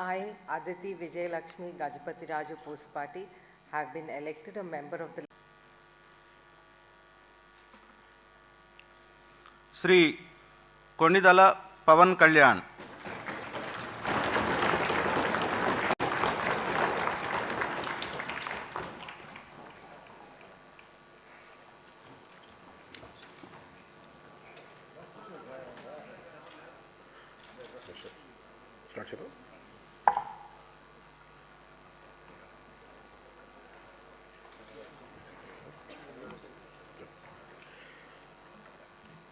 I, Aditi Vijayalakshmi Gajapati Raju Pusapati, have been elected a member of the Shri Konidela Pawan Kalyan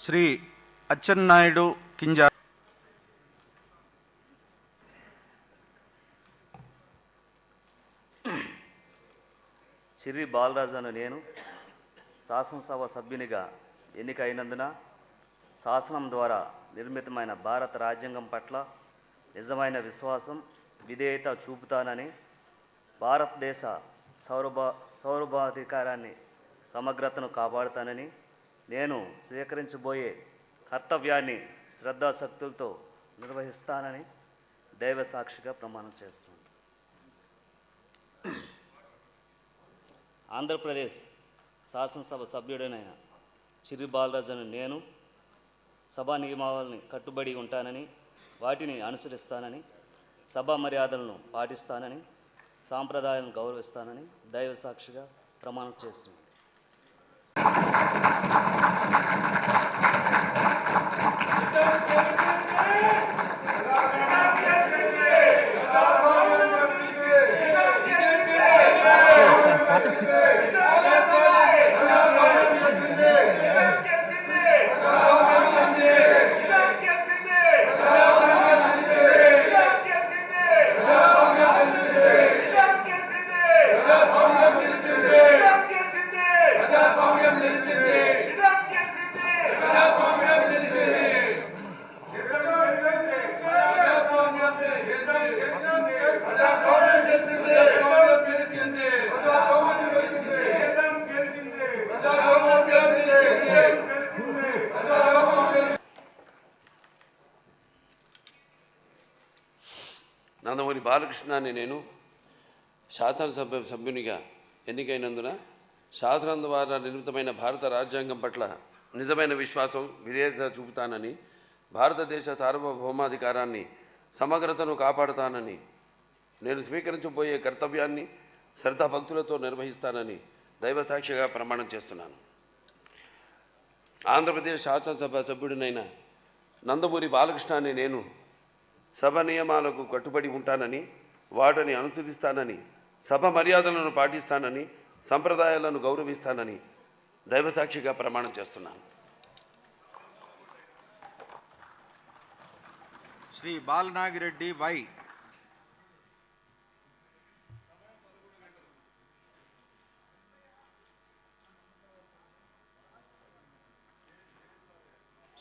Shri Atchannaidu కింజా Chirri Balaraju అను నేను శాసనసభ సభ్యునిగా ఎన్నికైనందున శాసనం ద్వారా నిర్మితమైన భారత రాజ్యాంగం పట్ల నిజమైన విశ్వాసం విధేయత చూపుతానని భారతదేశ సౌరభ సౌరభాధికారాన్ని సమగ్రతను కాపాడుతానని నేను స్వీకరించబోయే కర్తవ్యాన్ని శ్రద్ధాశక్తులతో నిర్వహిస్తానని దైవ సాక్షిగా ప్రమాణం చేస్తున్నాను. ఆంధ్రప్రదేశ్ శాసనసభ సభ్యుడనైన చిరి బాలరాజును నేను సభా నియమావళిని కట్టుబడి ఉంటానని వాటిని అనుసరిస్తానని సభా మర్యాదలను పాటిస్తానని సాంప్రదాయాలను గౌరవిస్తానని దైవ సాక్షిగా ప్రమాణం చేస్తున్నాను. నందమూరి బాలకృష్ణ అని నేను శాసనసభ సభ్యునిగా ఎన్నికైనందున శాసనం ద్వారా నిర్మితమైన భారత రాజ్యాంగం పట్ల నిజమైన విశ్వాసం విధేయత చూపుతానని భారతదేశ సార్వభౌమాధికారాన్ని సమగ్రతను కాపాడుతానని నేను స్వీకరించబోయే కర్తవ్యాన్ని శ్రద్ధాభక్తులతో నిర్వహిస్తానని దైవసాక్షిగా ప్రమాణం చేస్తున్నాను. ఆంధ్రప్రదేశ్ శాసనసభ సభ్యుడినైన నందమూరి బాలకృష్ణ నేను సభ నియమాలకు కట్టుబడి ఉంటానని వాటిని అనుసరిస్తానని సభ మర్యాదలను పాటిస్తానని సంప్రదాయాలను గౌరవిస్తానని దైవసాక్షిగా ప్రమాణం చేస్తున్నాను. శ్రీ బాలనాగిరెడ్డి వై.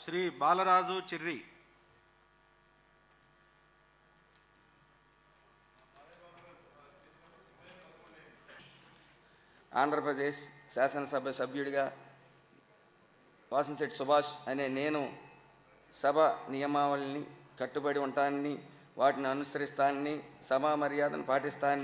శ్రీ బాలరాజు చిర్రి. ఆంధ్రప్రదేశ్ శాసనసభ సభ్యుడిగా వాసంశెట్టి సుభాష్ అనే నేను సభ నియమావళిని కట్టుబడి ఉంటానని వాటిని అనుసరిస్తానని సభా మర్యాదను పాటిస్తానని